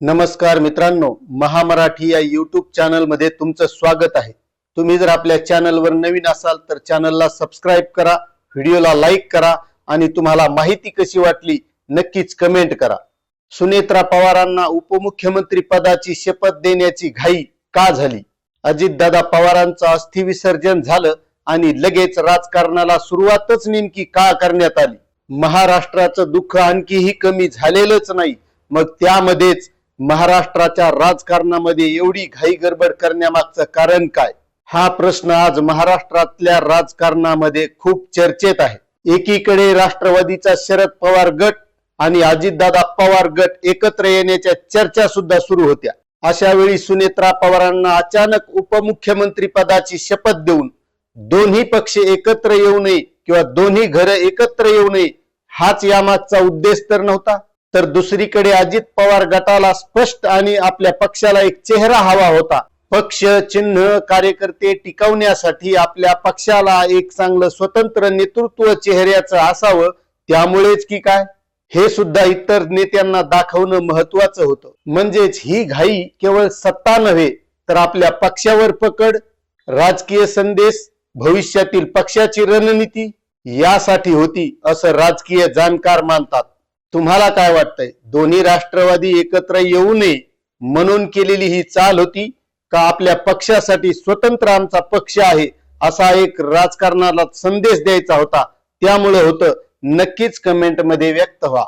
नमस्कार मित्रांनो महामराठी या युट्यूब चॅनलमध्ये तुमचं स्वागत आहे. तुम्ही जर आपल्या चॅनलवर नवीन असाल तर चॅनलला सबस्क्राईब करा व्हिडिओला लाईक करा आणि तुम्हाला माहिती कशी वाटली नक्कीच कमेंट करा. सुनेत्रा पवारांना उपमुख्यमंत्री पदाची शपथ देण्याची घाई का झाली? अजितदादा पवारांचं अस्थिविसर्जन झालं आणि लगेच राजकारणाला सुरुवातच नेमकी का करण्यात आली? महाराष्ट्राचं दुःख आणखीही कमी झालेलंच नाही. मग त्यामध्येच महाराष्ट्राच्या राजकारणामध्ये एवढी घाई गडबड करण्यामागचं कारण काय? हा प्रश्न आज महाराष्ट्रातल्या राजकारणामध्ये खूप चर्चेत आहे. एकीकडे राष्ट्रवादीचा शरद पवार गट आणि अजितदादा पवार गट एकत्र येण्याच्या चर्चा सुद्धा सुरू होत्या. अशा वेळी सुनेत्रा पवारांना अचानक उपमुख्यमंत्री पदाची शपथ देऊन दोन्ही पक्ष एकत्र येऊ नये किंवा दोन्ही घर एकत्र येऊ नये हाच यामागचा उद्देश तर नव्हता? तर दुसरीकडे अजित पवार गटाला स्पष्ट आणि आपल्या पक्षाला एक चेहरा हवा होता. पक्ष चिन्ह कार्यकर्ते टिकवण्यासाठी आपल्या पक्षाला एक चांगलं स्वतंत्र नेतृत्व चेहऱ्याचं असावं त्यामुळेच की काय? हे सुद्धा इतर नेत्यांना दाखवणं महत्वाचं होतं. म्हणजेच ही घाई केवळ सत्ता नव्हे तर आपल्या पक्षावर पकड राजकीय संदेश भविष्यातील पक्षाची रणनीती यासाठी होती असं राजकीय जाणकार मानतात. तुम्हाला काय वाटतंय? दोन्ही राष्ट्रवादी एकत्र येऊ नये म्हणून केलेली ही चाल होती का आपल्या पक्षासाठी स्वतंत्र आमचा पक्ष आहे असा एक राजकारणाला संदेश द्यायचा होता? त्यामुळे होतं. नक्कीच कमेंटमध्ये व्यक्त व्हा.